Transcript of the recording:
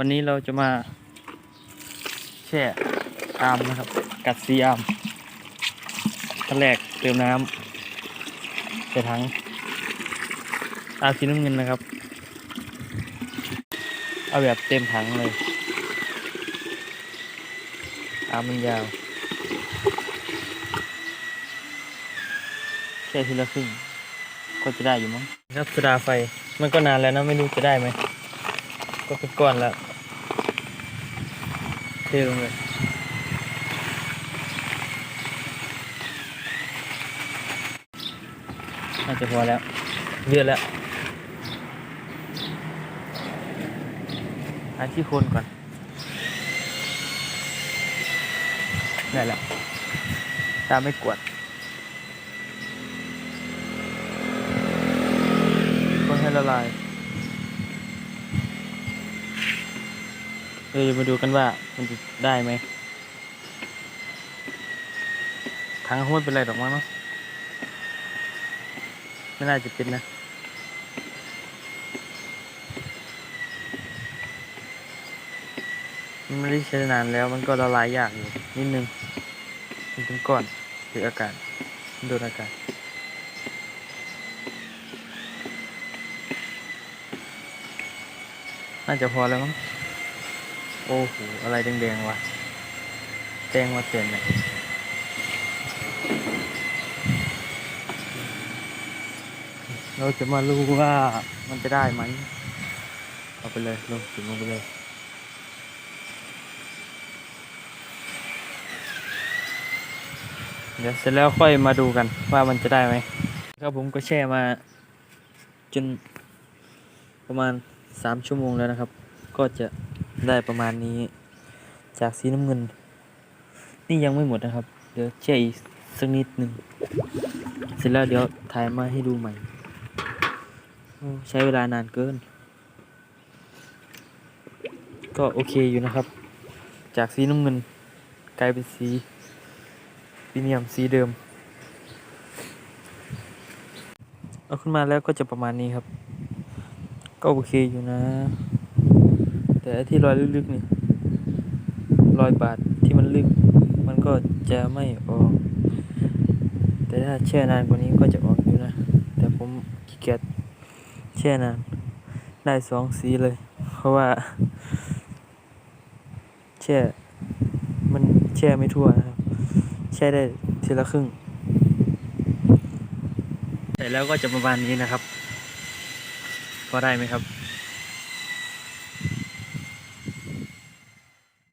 วันนี้เราจะมาแช่อามนะครับ กัดซีอามขั้นแรกเติมน้ำใส่ถังอามสีน้ำเงินนะครับ เอาแบบเต็มถังเลยอามมันยาวแค่ทีละครึ่งก็จะได้อยู่มั้งครับสดาไฟมันก็นานแล้วนะไม่รู้จะได้ไหม ก็เป็นก้อนแล้วเทลงเลยน่าจะพอแล้วเลือดแล้วหาที่โคนก่อน ได้แล้ว ตาไม่กวดคนให้ละลาย เราจะมาดูกันว่ามันจะได้ไหมทางเขาไม่เป็นไรหรอกมั้งเนาะไม่น่าจะเป็นนะมันไม่ได้ใช้นานแล้วมันก็ละลายยากอยู่นิดนึงมันเป็นก้อนหรืออากาศมันโดนอากาศน่าจะพอแล้วมั้ง โอ้โห อะไรแดงๆวะ แดงมาเต็มเลยเราจะมารู้ว่ามันจะได้ไหม เอาไปเลยลงถึงลงไปเลยเดี๋ยวเสร็จแล้วค่อยมาดูกันว่ามันจะได้ไหมครับผมก็แช่มาจนประมาณสามชั่วโมงแล้วนะครับ ก็จะ ได้ประมาณนี้ จากสีน้ำเงิน นี่ยังไม่หมดนะครับ เดี๋ยวแช่อีกสักนิดหนึ่งเสร็จแล้วเดี๋ยวถ่ายมาให้ดูใหม่ใช้เวลานานเกิน ก็โอเคอยู่นะครับ จากสีน้ำเงิน กลายเป็นสีพีเนียมสีเดิม เอาขึ้นมาแล้วก็จะประมาณนี้ครับ ก็โอเคอยู่นะ แต่ที่รอยลึกๆนี่รอยบาดที่มันลึก มันก็จะไม่ออก แต่ถ้าแช่นานกว่านี้ก็จะออกอยู่นะ แต่ผมขี้เกียจแช่นาน ได้สองสีเลย เพราะว่า แช่ มันแช่ไม่ทั่วนะครับ แช่ได้ทีละครึ่งเสร็จแล้วก็จะประมาณนี้นะครับ พอได้ไหมครับ